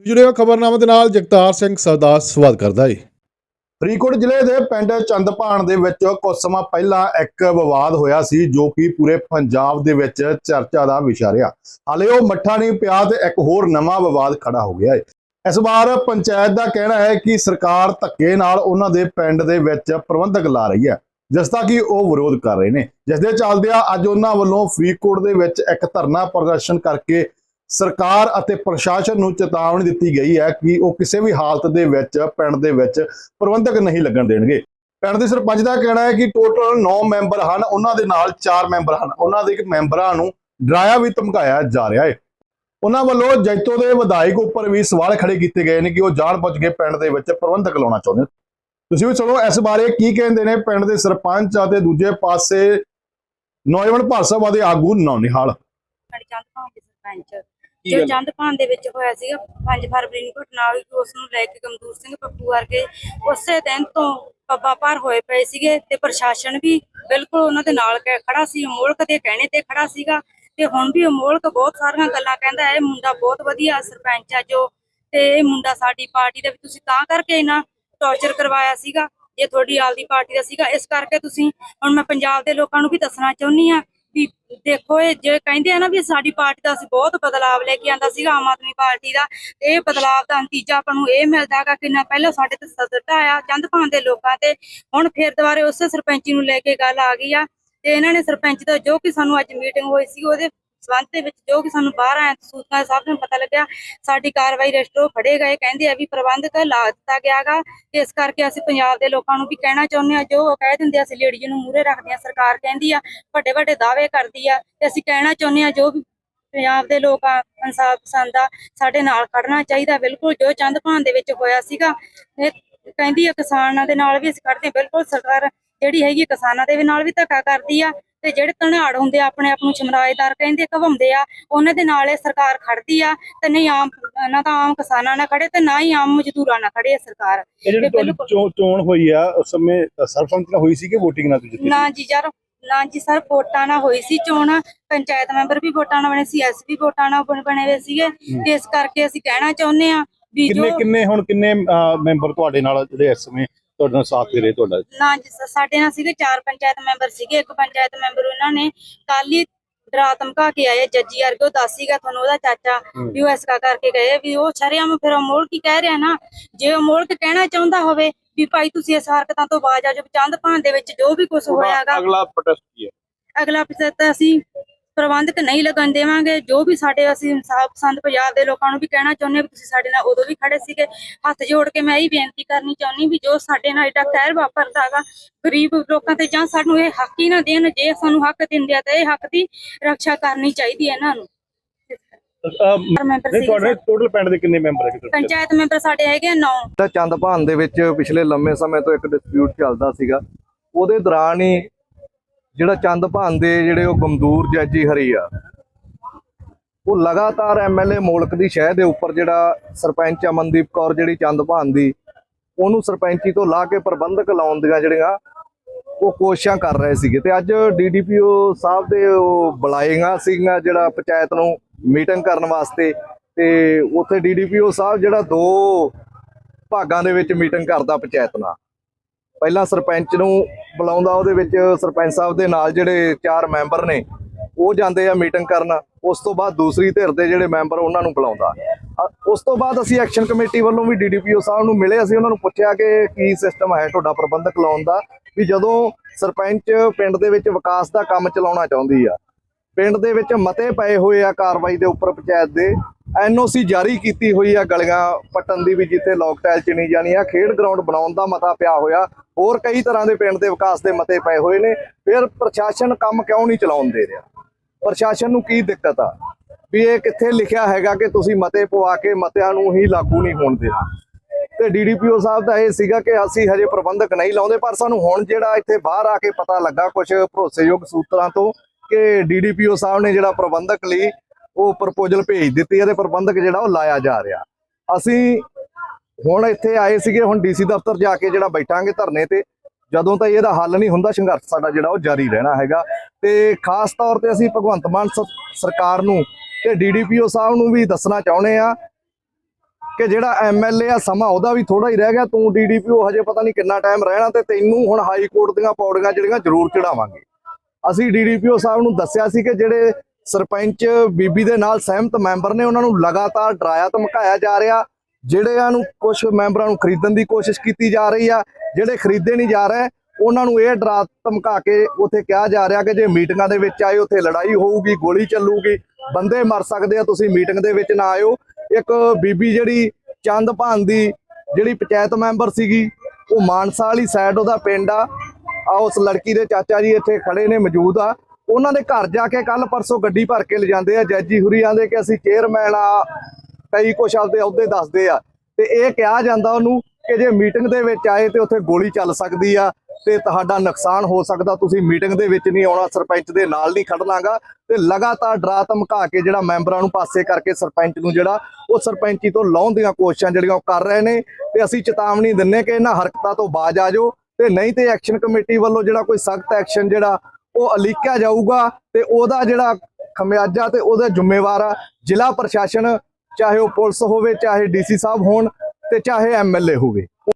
ਜੁੜਿਓ ਖਬਰਨਾਮਾ ਦੇ ਨਾਲ, ਜਗਤਾਰ ਸਿੰਘ ਸਰਦਾਰ ਸਵਾਗਤ ਕਰਦਾ ਹੈ ਫਰੀਦਕੋਟ ਜ਼ਿਲ੍ਹੇ ਦੇ ਪਿੰਡ ਚੰਦਪਾਣ ਦੇ ਵਿੱਚ ਕੁਝ ਸਮਾਂ ਪਹਿਲਾਂ ਇੱਕ ਵਿਵਾਦ ਹੋਇਆ ਸੀ, ਜੋ ਕਿ ਪੂਰੇ ਪੰਜਾਬ ਦੇ ਵਿੱਚ ਚਰਚਾ ਦਾ ਵਿਸ਼ਾ ਰਿਹਾ। ਹਾਲੇ ਉਹ ਮੱਠਾ ਨਹੀਂ ਪਿਆ ਤੇ ਇੱਕ ਹੋਰ ਨਵਾਂ ਵਿਵਾਦ ਖੜਾ ਹੋ ਗਿਆ ਹੈ ਇਸ ਵਾਰ ਪੰਚਾਇਤ ਦਾ ਕਹਿਣਾ ਹੈ ਕਿ ਸਰਕਾਰ ਧੱਕੇ ਨਾਲ ਉਹਨਾਂ ਦੇ ਪਿੰਡ ਦੇ ਵਿੱਚ ਪ੍ਰਬੰਧਕ ਲਾ ਰਹੀ ਹੈ, ਜਿਸ ਦਾ ਕਿ ਉਹ ਵਿਰੋਧ ਕਰ ਰਹੇ ਨੇ। ਜਿਸ ਦੇ ਚੱਲਦਿਆਂ ਅੱਜ ਉਹਨਾਂ ਵੱਲੋਂ ਫਰੀਦਕੋਟ ਦੇ ਵਿੱਚ ਇੱਕ ਧਰਨਾ ਪ੍ਰਦਰਸ਼ਨ ਕਰਕੇ ਸਰਕਾਰ ਅਤੇ ਪ੍ਰਸ਼ਾਸਨ ਨੂੰ ਚੇਤਾਵਨੀ ਦਿੱਤੀ ਗਈ ਹੈ ਕਿ ਉਹ ਕਿਸੇ ਵੀ ਹਾਲਤ ਦੇ ਵਿੱਚ, ਪਿੰਡ ਦੇ ਵਿੱਚ ਪ੍ਰਬੰਧਕ ਨਹੀਂ ਲੱਗਣ ਦੇਣਗੇ। ਪਿੰਡ ਦੇ ਸਰਪੰਚ ਦਾ ਕਹਿਣਾ ਹੈ ਕਿ ਟੋਟਲ 9 ਮੈਂਬਰ ਹਨ, ਉਹਨਾਂ ਦੇ ਨਾਲ 4 ਮੈਂਬਰ ਹਨ। ਉਹਨਾਂ ਦੇ ਮੈਂਬਰਾਂ ਨੂੰ ਡਰਾਇਆ ਵੀ ਧਮਕਾਇਆ ਜਾ ਰਿਹਾ ਹੈ। ਉਹਨਾਂ ਵੱਲੋਂ ਜੈਤੋ ਦੇ ਵਿਧਾਇਕ ਉੱਪਰ ਵੀ ਸਵਾਲ ਖੜੇ ਕੀਤੇ ਗਏ ਨੇ ਕਿ ਉਹ ਜਾਣ ਬੁੱਝ ਕੇ ਪਿੰਡ ਦੇ ਵਿੱਚ ਪ੍ਰਬੰਧਕ ਲਾਉਣਾ ਚਾਹੁੰਦੇ ਤੁਸੀਂ ਵੀ ਸੁਣੋ, ਇਸ ਬਾਰੇ ਕੀ ਕਹਿੰਦੇ ਨੇ ਪਿੰਡ ਦੇ ਸਰਪੰਚ ਅਤੇ ਦੂਜੇ ਪਾਸੇ ਨੌਜਵਾਨ ਭਾਰਤ ਸਭਾ ਦੇ ਆਗੂ ਨੌਨਿਹਾਲ। ਸਾਡੀ ਸਰਪੰਚ। ਜੋ ਚੰਦਪਾਨ ਦੇ ਵਿੱਚ ਹੋਇਆ ਸੀਗਾ 5 ਫਰਵਰੀ ਨੂੰ ਘਟਨਾ ਹੋਈ ਉਸ ਨੂੰ ਲੈ ਕੇ ਗਮਦੂਰ ਸਿੰਘ ਪੱਪੂ ਵਰਗੇ ਉਸੇ ਦਿਨ ਤੋਂ ਪੱਬਾ ਪਾਰ ਹੋਏ ਪਏ ਸੀਗੇ ਤੇ ਪ੍ਰਸ਼ਾਸਨ ਵੀ ਬਿਲਕੁਲ ਉਹਨਾਂ ਦੇ ਨਾਲ ਖੜਾ ਸੀ ਮੁਲਕ ਦੇ ਕਹਿਣੇ ਤੇ ਖੜਾ ਸੀਗਾ। ਤੇ ਹੁਣ ਵੀ ਮੁਲਕ ਬਹੁਤ ਸਾਰੀਆਂ ਗੱਲਾਂ ਕਹਿੰਦਾ ਇਹ ਮੁੰਡਾ ਬਹੁਤ ਵਧੀਆ ਸਰਪੰਚ ਆ ਜੋ ਤੇ ਇਹ ਮੁੰਡਾ ਸਾਡੀ ਪਾਰਟੀ ਦੇ ਵਿੱਚ ਤੁਸੀਂ ਤਾਂ ਕਰਕੇ ਇਹਨਾਂ ਟੌਰਚਰ ਕਰਵਾਇਆ ਸੀਗਾ ਜੇ ਤੁਹਾਡੀ ਆਪਦੀ ਪਾਰਟੀ ਦਾ ਸੀਗਾ। ਇਸ ਕਰਕੇ ਤੁਸੀਂ ਹੁਣ ਮੈਂ ਪੰਜਾਬ ਦੇ ਲੋਕਾਂ ਨੂੰ ਵੀ ਦੱਸਣਾ ਚਾਹੁੰਦੀ ਆ ਵੀ ਦੇਖੋ ਇਹ ਜੇ ਕਹਿੰਦੇ ਆ ਨਾ ਵੀ ਸਾਡੀ ਪਾਰਟੀ ਦਾ ਅਸੀਂ ਬਹੁਤ ਬਦਲਾਵ ਲੈ ਕੇ ਆਂਦਾ ਸੀਗਾ, ਆਮ ਆਦਮੀ ਪਾਰਟੀ ਦਾ ਇਹ ਬਦਲਾਵ ਦਾ ਨਤੀਜਾ ਆਪਾਂ ਨੂੰ ਇਹ ਮਿਲਦਾ ਹੈਗਾ ਕਿ ਨਾ ਪਹਿਲਾਂ ਸਾਡੇ ਤੇ ਸਦਰ ਆਇਆ ਚੰਦ ਚੰਦਪਾਨ ਦੇ ਲੋਕਾਂ ਤੇ, ਹੁਣ ਫੇਰ ਦੁਬਾਰੇ ਉਸੇ ਸਰਪੰਚੀ ਨੂੰ ਲੈ ਕੇ ਗੱਲ ਆ ਗਈ ਆ, ਤੇ ਇਹਨਾਂ ਨੇ ਸਰਪੰਚ ਦਾ ਜੋ ਕਿ ਸਾਨੂੰ ਅੱਜ ਮੀਟਿੰਗ ਹੋਈ ਸੀ, ਉਹਦੇ ਸਬੰਧ ਦੇ ਵਿੱਚ ਜੋ ਕਿ ਸਾਨੂੰ ਬਾਹਰ ਆਇਆ ਸੂਚਨਾ ਸਭ ਨੂੰ ਪਤਾ ਲੱਗਿਆ, ਸਾਡੀ ਕਾਰਵਾਈ ਰਜਿਸਟਰ ਫੜੇ ਗਏ। ਕਹਿੰਦੇ ਆ ਵੀ ਪ੍ਰਬੰਧਕ ਲਾ ਦਿੱਤਾ ਗਿਆਗਾ ਇਸ ਕਰਕੇ ਅਸੀਂ ਪੰਜਾਬ ਦੇ ਲੋਕਾਂ ਨੂੰ ਵੀ ਕਹਿਣਾ ਚਾਹੁੰਦੇ ਆ, ਜੋ ਕਹਿ ਦਿੰਦੇ ਆ, ਅਸੀਂ ਲੇਡੀਜ਼ ਨੂੰ ਮੂਹਰੇ ਰੱਖਦੇ ਆ, ਸਰਕਾਰ ਕਹਿੰਦੀ ਆ ਵੱਡੇ ਵੱਡੇ ਦਾਅਵੇ ਕਰਦੀ ਆ ਤੇ ਅਸੀਂ ਕਹਿਣਾ ਚਾਹੁੰਦੇ ਆ, ਜੋ ਵੀ ਪੰਜਾਬ ਦੇ ਲੋਕ ਆ, ਇਨਸਾਫ ਪਸੰਦ ਆ, ਸਾਡੇ ਨਾਲ ਖੜਨਾ ਚਾਹੀਦਾ। ਬਿਲਕੁਲ, ਜੋ ਚੰਦ ਚੰਦਪਾਨ ਦੇ ਵਿੱਚ ਹੋਇਆ ਸੀਗਾ ਕਹਿੰਦੀ ਆ ਕਿਸਾਨਾਂ ਦੇ ਨਾਲ ਵੀ ਅਸੀਂ ਖੜਦੇ ਬਿਲਕੁਲ, ਸਰਕਾਰ ਜਿਹੜੀ ਹੈਗੀ ਕਿਸਾਨਾਂ ਦੇ ਨਾਲ ਵੀ ਧੱਕਾ ਕਰਦੀ ਆ। ਤੇ ਜਿਹੜੇ ਧਨਾੜ ਹੁੰਦੇ ਆ ਆਪਣੇ ਆਪ ਨੂੰ ਸਮਰਾਜਦਾਰ ਕਹਿੰਦੇ ਕਵਾਉਂਦੇ ਆ ਉਹਨਾਂ ਦੇ ਨਾਲ ਇਹ ਸਰਕਾਰ ਖੜਦੀ ਆ ਤੇ ਨਹੀਂ ਆਮ ਨਾ ਤਾਂ ਆਮ ਕਿਸਾਨਾਂ ਨਾਲ ਖੜੇ ਤੇ ਨਾ ਹੀ ਆਮ ਮਜ਼ਦੂਰਾਂ ਨਾਲ ਖੜੇ ਆ ਸਰਕਾਰ। ਇਹ ਜਿਹੜੀ ਤੁਹਾਡੀ ਚੋਣ ਹੋਈ ਆ ਉਸ ਸਮੇਂ ਸਰਪੰਚ ਨਾਲ ਹੋਈ ਸੀ ਕਿ VOTING ਨਾਲ ਤੁਸੀਂ ਨਾ ਜੀ ਯਾਰ ਨਾ ਜੀ ਸਰ ਵੋਟਾਂ ਨਾਲ ਹੋਈ ਸੀ ਚੋਣ। ਪੰਚਾਇਤ ਮੈਂਬਰ ਵੀ ਵੋਟਾਂ ਨਾਲ ਬਣੇ ਸੀ ਐਸ ਵੀ ਵੋਟਾਂ ਨਾਲ ਬਣ- ਹੋਏ ਸੀਗੇ। ਤੇ ਇਸ ਕਰਕੇ ਅਸੀਂ ਕਹਿਣਾ ਚਾਹੁੰਦੇ ਆ ਕਿੰਨੇ ਕਿੰਨੇ ਹੁਣ ਕਿੰਨੇ ਮੈਂਬਰ ਤੁਹਾਡੇ ਨਾਲ ਜਿਹੜੇ ਇਸ ਸਮੇਂ ਤੁਹਾਡੇ ਨਾਲ ਸਾਥ ਦੇ ਰਹੇ ਤੁਹਾਡਾ? ਨਾ ਜੀ ਸਰ, ਸਾਡੇ ਨਾਲ ਸੀਗੇ ਚਾਰ ਪੰਚਾਇਤ ਮੈਂਬਰ ਸੀਗੇ ਇੱਕ ਪੰਚਾਇਤ ਮੈਂਬਰ ਉਹਨਾਂ ਨੇ ਕੱਲ ਹੀ ਡਰਾ ਧਮਕਾ ਕੇ ਆਏ ਜੱਜੀ ਵਰਗੇ ਉਹ ਦੱਸ ਸੀਗਾ ਤੁਹਾਨੂੰ ਉਹਦਾ ਚਾਚਾ ਵੀ ਉਹ ਐਸਕਾ ਕਰਕੇ ਗਏ ਵੀ ਉਹ ਸ਼ਰਿਆਮ ਫਿਰ ਅਮੋਲ ਕੀ ਕਹਿ ਰਿਹਾ ਨਾ? ਜੇ ਅਮੋਲ ਕੀ ਕਹਿਣਾ ਚਾਹੁੰਦਾ ਹੋਵੇ ਵੀ ਭਾਈ ਤੁਸੀਂ ਇਸ ਹਰਕਤਾਂ ਤੋਂ ਬਾਜ ਆ ਜਾਓ ਚੰਦ ਭਾਨ ਦੇ ਵਿੱਚ ਜੋ ਵੀ ਕੁਝ ਹੋਇਆਗਾ ਅਗਲਾ ਪ੍ਰੋਟੈਸਟ ਕੀ ਹੈ? ਅਗਲਾ ਪ੍ਰੋਜੈਕਟ ਅਸੀਂ ਪ੍ਰਬੰਧਕ ਨਹੀਂ ਲੱਗਣ ਦੇਵਾਂਗੇ ਜੋ ਵੀ ਸਾਡੇ ਅਸੀਂ ਇਨਸਾਫ ਪਸੰਦ ਪੰਜਾਬ ਦੇ ਲੋਕਾਂ ਨੂੰ ਵੀ ਕਹਿਣਾ ਚਾਹੁੰਦੇ ਹਾਂ ਵੀ ਤੁਸੀਂ ਸਾਡੇ ਨਾਲ ਉਦੋਂ ਵੀ ਖੜੇ ਸੀਗੇ। ਹੱਥ ਜੋੜ ਕੇ ਮੈਂ ਇਹ ਬੇਨਤੀ ਕਰਨੀ ਚਾਹੁੰਦੀ ਵੀ ਜੋ ਸਾਡੇ ਨਾਲ ਏਡਾ ਕਹਿਰ ਵਾਪਰਦਾ ਹੈਗਾ ਗਰੀਬ ਲੋਕਾਂ ਤੇ ਜਾਂ ਸਾਨੂੰ ਇਹ ਹੱਕ ਹੀ ਨਾ ਦੇਣ ਜੇ ਸਾਨੂੰ ਹੱਕ ਦਿੰਦੇ ਆ ਤਾਂ ਇਹ ਹੱਕ ਦੀ ਰੱਖਿਆ ਕਰਨੀ ਚਾਹੀਦੀ ਹੈ ਇਹਨਾਂ ਨੂੰ। ਤੁਹਾਡੇ ਟੋਟਲ ਪਿੰਡ ਦੇ ਕਿੰਨੇ ਮੈਂਬਰ ਹੈਗੇ? ਤੁਹਾਡੇ? ਪੰਚਾਇਤ ਮੈਂਬਰ ਸਾਡੇ ਹੈਗੇ 9 ਤਾਂ ਚੰਦਪਾਨ ਦੇ ਵਿੱਚ ਪਿਛਲੇ ਲੰਮੇ ਸਮੇਂ ਤੋਂ ਇੱਕ ਡਿਸਪਿਊਟ ਚੱਲਦਾ ਸੀਗਾ। ਉਹਦੇ ਦੌਰਾਨ ਹੀ ਜਿਹੜਾ ਚੰਦਪਾਨ ਦੇ ਜਿਹੜੇ ਉਹ ਗਮਦੂਰ ਜੈਜੀ ਹਰੀ ਆ, ਉਹ ਲਗਾਤਾਰ ਐਮਐਲਏ ਮੋਲਕ ਦੀ ਸ਼ਹਿ ਦੇ ਉੱਪਰ ਜਿਹੜਾ ਸਰਪੰਚ ਅਮਨਦੀਪ ਕੌਰ ਜਿਹੜੀ ਚੰਦਪਾਨ ਦੀ, ਉਹਨੂੰ ਸਰਪੰਚੀ ਤੋਂ ਲਾ ਕੇ ਪ੍ਰਬੰਧਕ ਲਾਉਣ ਦੀਆਂ ਜਿਹੜੀਆਂ ਉਹ ਕੋਸ਼ਿਸ਼ਾਂ ਕਰ ਰਹੇ ਸੀਗੇ। ਤੇ ਅੱਜ ਡੀਡੀਪੀਓ ਸਾਹਿਬ ਦੇ ਉਹ ਬੁਲਾਏਗਾ ਸੀਗਾ ਜਿਹੜਾ ਪੰਚਾਇਤ ਨੂੰ ਮੀਟਿੰਗ ਕਰਨ ਵਾਸਤੇ, ਤੇ ਉੱਥੇ ਡੀਡੀਪੀਓ ਸਾਹਿਬ ਜਿਹੜਾ ਦੋ ਭਾਗਾਂ ਦੇ ਵਿੱਚ ਮੀਟਿੰਗ ਕਰਦਾ ਪੰਚਾਇਤ ਨਾਲ। ਪਹਿਲਾਂ ਸਰਪੰਚ ਨੂੰ ਬੁਲਾਉਂਦਾ, ਉਹਦੇ ਵਿੱਚ ਸਰਪੰਚ ਸਾਹਿਬ ਦੇ ਨਾਲ ਜਿਹੜੇ ਚਾਰ ਮੈਂਬਰ ਨੇ, ਉਹ ਜਾਂਦੇ ਆ ਮੀਟਿੰਗ ਕਰਨ। ਉਸ ਤੋਂ ਬਾਅਦ ਦੂਸਰੀ ਧਿਰ ਦੇ ਜਿਹੜੇ ਮੈਂਬਰ, ਉਹਨਾਂ ਨੂੰ ਬੁਲਾਉਂਦਾ। ਉਸ ਤੋਂ ਬਾਅਦ ਅਸੀਂ ਐਕਸ਼ਨ ਕਮੇਟੀ ਵੱਲੋਂ ਵੀ ਡੀਡੀਪੀਓ ਸਾਹਿਬ ਨੂੰ ਮਿਲੇ। ਅਸੀਂ ਉਹਨਾਂ ਨੂੰ ਪੁੱਛਿਆ ਕਿ ਕੀ ਸਿਸਟਮ ਹੈ ਤੁਹਾਡਾ ਪ੍ਰਬੰਧਕ ਲਾਉਣ ਦਾ, ਵੀ ਜਦੋਂ ਸਰਪੰਚ ਪਿੰਡ ਦੇ ਵਿੱਚ ਵਿਕਾਸ ਦਾ ਕੰਮ ਚਲਾਉਣਾ ਚਾਹੁੰਦੀ ਆ, ਪਿੰਡ ਦੇ ਵਿੱਚ ਮਤੇ ਪਏ ਹੋਏ ਆ ਕਾਰਵਾਈ ਦੇ ਉੱਪਰ ਪੰਚਾਇਤ ਦੇ ਐਨਓਸੀ ਜਾਰੀ ਕੀਤੀ ਹੋਈ ਆ ਗਲੀਆਂ ਪੱਟਣ ਦੀ ਵੀ, ਜਿੱਥੇ ਲੋਕ ਟਾਇਲ ਚ ਜਾਣੀ ਆ, ਖੇਡ ਗਰਾਊਂਡ ਬਣਾਉਣ ਦਾ ਮਤਾ ਪਿਆ ਹੋਇਆ। ਹੋਰ ਕਈ ਤਰ੍ਹਾਂ ਦੇ ਪਿੰਡ ਦੇ ਵਿਕਾਸ ਦੇ ਮਤੇ ਪਏ ਹੋਏ ਨੇ। ਫਿਰ ਪ੍ਰਸ਼ਾਸਨ ਕੰਮ ਕਿਉਂ ਨਹੀਂ ਚਲਾਉਣ ਦੇ ਰਿਹਾ? ਪ੍ਰਸ਼ਾਸਨ ਨੂੰ ਕੀ ਦਿੱਕਤ ਆ? ਵੀ ਇਹ ਕਿੱਥੇ ਲਿਖਿਆ ਹੈਗਾ ਕਿ ਤੁਸੀਂ ਮਤੇ ਪਵਾ ਕੇ ਮਤਿਆਂ ਨੂੰ ਹੀ ਲਾਗੂ ਨਹੀਂ ਹੋਣ ਦੇਣਾ ਤੇ ਡੀਡੀਪੀਓ ਸਾਹਿਬ ਦਾ ਇਹ ਸੀਗਾ ਕਿ ਅਸੀਂ ਹਜੇ ਪ੍ਰਬੰਧਕ ਨਹੀਂ ਲਾਉਂਦੇ, ਪਰ ਸਾਨੂੰ ਹੁਣ ਜਿਹੜਾ ਇੱਥੇ ਬਾਹਰ ਆ ਕੇ ਪਤਾ ਲੱਗਾ ਕੁਝ ਭਰੋਸੇਯੋਗ ਸੂਤਰਾਂ ਤੋਂ ਕਿ ਡੀਡੀਪੀਓ ਸਾਹਿਬ ਨੇ ਜਿਹੜਾ ਪ੍ਰਬੰਧਕ ਲਈ ਉਹ ਪ੍ਰਪੋਜ਼ਲ ਭੇਜ ਦਿੱਤੀ ਹੈ ਤੇ ਪ੍ਰਬੰਧਕ ਜਿਹੜਾ ਉਹ ਲਾਇਆ ਜਾ ਰਿਹਾ। ਅਸੀਂ ਹੁਣ ਇੱਥੇ ਆਏ ਸੀਗੇ, ਹੁਣ ਡੀਸੀ ਦਫ਼ਤਰ ਜਾ ਕੇ ਜਿਹੜਾ ਬੈਠਾਂਗੇ ਧਰਨੇ ਤੇ, ਜਦੋਂ ਤਾਂ ਇਹਦਾ ਹੱਲ ਨਹੀਂ ਹੁੰਦਾ ਸੰਘਰਸ਼ ਸਾਡਾ ਜਿਹੜਾ ਉਹ ਜਾਰੀ ਰਹਿਣਾ ਹੈਗਾ। ਤੇ ਖਾਸ ਤੌਰ ਤੇ ਅਸੀਂ ਭਗਵੰਤ ਮਾਨ ਸਰਕਾਰ ਨੂੰ ਤੇ ਡੀਡੀਪੀਓ ਸਾਹਿਬ ਨੂੰ ਵੀ ਦੱਸਣਾ ਚਾਹੁੰਦੇ ਆ ਕਿ ਜਿਹੜਾ ਐਮਐਲਏ ਆ, ਸਮਾਂ ਉਹਦਾ ਵੀ ਥੋੜਾ ਹੀ ਰਹਿ ਗਿਆ। ਤੂੰ ਡੀਡੀਪੀਓ ਹਜੇ ਪਤਾ ਨਹੀਂ ਕਿੰਨਾ ਟਾਈਮ ਰਹਿਣਾ ਤੇ ਤੈਨੂੰ ਹੁਣ ਹਾਈ ਕੋਰਟ ਦੀਆਂ ਪੌੜੀਆਂ ਜਿਹੜੀਆਂ ਜ਼ਰੂਰ ਚੜਾਵਾਂਗੇ। ਅਸੀਂ ਡੀਡੀਪੀਓ ਸਾਹਿਬ ਨੂੰ ਦੱਸਿਆ ਸੀ ਕਿ ਜਿਹੜੇ ਸਰਪੰਚ ਬੀਬੀ ਦੇ ਨਾਲ ਸਹਿਮਤ ਮੈਂਬਰ ਨੇ, ਉਹਨਾਂ ਨੂੰ ਲਗਾਤਾਰ ਡਰਾਇਆ ਧਮਕਾਇਆ ਜਾ ਰਿਹਾ। ਜਿਹੜਿਆਂ ਨੂੰ ਕੁਝ ਮੈਂਬਰਾਂ ਨੂੰ ਖਰੀਦਣ ਦੀ ਕੋਸ਼ਿਸ਼ ਕੀਤੀ ਜਾ ਰਹੀ ਆ, ਜਿਹੜੇ ਖਰੀਦੇ ਨਹੀਂ ਜਾ ਰਹੇ, ਉਹਨਾਂ ਨੂੰ ਇਹ ਡਰਾ ਧਮਕਾ ਕੇ ਉੱਥੇ ਕਿਹਾ ਜਾ ਰਿਹਾ ਕਿ ਜੇ ਮੀਟਿੰਗਾਂ ਦੇ ਵਿੱਚ ਆਏ, ਉੱਥੇ ਲੜਾਈ ਹੋਊਗੀ, ਗੋਲੀ ਚੱਲੂਗੀ, ਬੰਦੇ ਮਰ ਸਕਦੇ ਆ, ਤੁਸੀਂ ਮੀਟਿੰਗ ਦੇ ਵਿੱਚ ਨਾ ਆਇਓ। ਇੱਕ ਬੀਬੀ ਜਿਹੜੀ ਚੰਦ ਭਾਨ ਦੀ ਜਿਹੜੀ ਪੰਚਾਇਤ ਮੈਂਬਰ ਸੀਗੀ, ਉਹ ਮਾਨਸਾ ਵਾਲੀ ਸਾਈਡ ਉਹਦਾ ਪਿੰਡ ਆ। ਆ ਉਸ ਲੜਕੀ ਦੇ ਚਾਚਾ ਜੀ ਇੱਥੇ ਖੜੇ ਨੇ, ਮੌਜੂਦ ਆ। ਉਹਨਾਂ ਦੇ ਘਰ ਜਾ ਕੇ ਕੱਲ ਪਰਸੋਂ ਗੱਡੀ ਭਰ ਕੇ ਲਿਜਾਂਦੇ ਆ ਜੱਜੀ ਹੁਰੀ ਆਂਦੇ ਕਿ ਅਸੀਂ ਚੇਅਰਮੈਨ ਆ ਕਈ ਕੁਛ ਆਪਦੇ ਅਹੁਦੇ ਦੱਸਦੇ ਆ। ਤੇ ਇਹ ਕਿਹਾ ਜਾਂਦਾ ਉਹਨੂੰ ਕਿ ਜੇ ਮੀਟਿੰਗ ਦੇ ਵਿੱਚ ਆਏ ਤੇ ਉੱਥੇ ਗੋਲੀ ਚੱਲ ਸਕਦੀ ਆ ਤੇ ਤੁਹਾਡਾ ਨੁਕਸਾਨ ਹੋ ਸਕਦਾ, ਤੁਸੀਂ ਮੀਟਿੰਗ ਦੇ ਵਿੱਚ ਨਹੀਂ ਆਉਣਾ, ਸਰਪੰਚ ਦੇ ਨਾਲ ਨਹੀਂ ਖੜਨਾਗਾ। ਤੇ ਲਗਾਤਾਰ ਡਰਾ ਧਮਕਾ ਕੇ ਜਿਹੜਾ ਮੈਂਬਰਾਂ ਨੂੰ ਪਾਸੇ ਕਰਕੇ ਸਰਪੰਚ ਨੂੰ ਜਿਹੜਾ ਉਹ ਸਰਪੰਚੀ ਤੋਂ ਲਾਉਣ ਦੀਆਂ ਕੋਸ਼ਿਸ਼ਾਂ ਜਿਹੜੀਆਂ ਉਹ ਕਰ ਰਹੇ ਨੇ, ਤੇ ਅਸੀਂ ਚੇਤਾਵਨੀ ਦਿੰਨੇ ਕਿ ਇਹਨਾਂ ਹਰਕਤਾਂ ਤੋਂ ਬਾਜ ਆ ਜਾਓ ਤੇ ਨਹੀਂ ਤੇ ਐਕਸ਼ਨ ਕਮੇਟੀ ਵੱਲੋਂ ਜਿਹੜਾ ਕੋਈ ਸਖਤ ਐਕਸ਼ਨ ਜਿਹੜਾ ਉਹ ਅਲੀਕਿਆ ਜਾਊਗਾ ਤੇ ਉਹਦਾ ਜਿਹੜਾ ਖਮਿਆਜਾ ਤੇ ਉਹਦਾ ਜ਼ਿੰਮੇਵਾਰ ਆ, ਜ਼ਿਲ੍ਹਾ ਪ੍ਰਸ਼ਾਸਨ ਚਾਹੇ ਉਹ ਪੁਲਿਸ ਹੋਵੇ ਚਾਹੇ ਡੀਸੀ ਸਾਹਿਬ ਹੋਣ ਤੇ ਚਾਹੇ ਐਮਐਲਏ ਹੋਵੇ।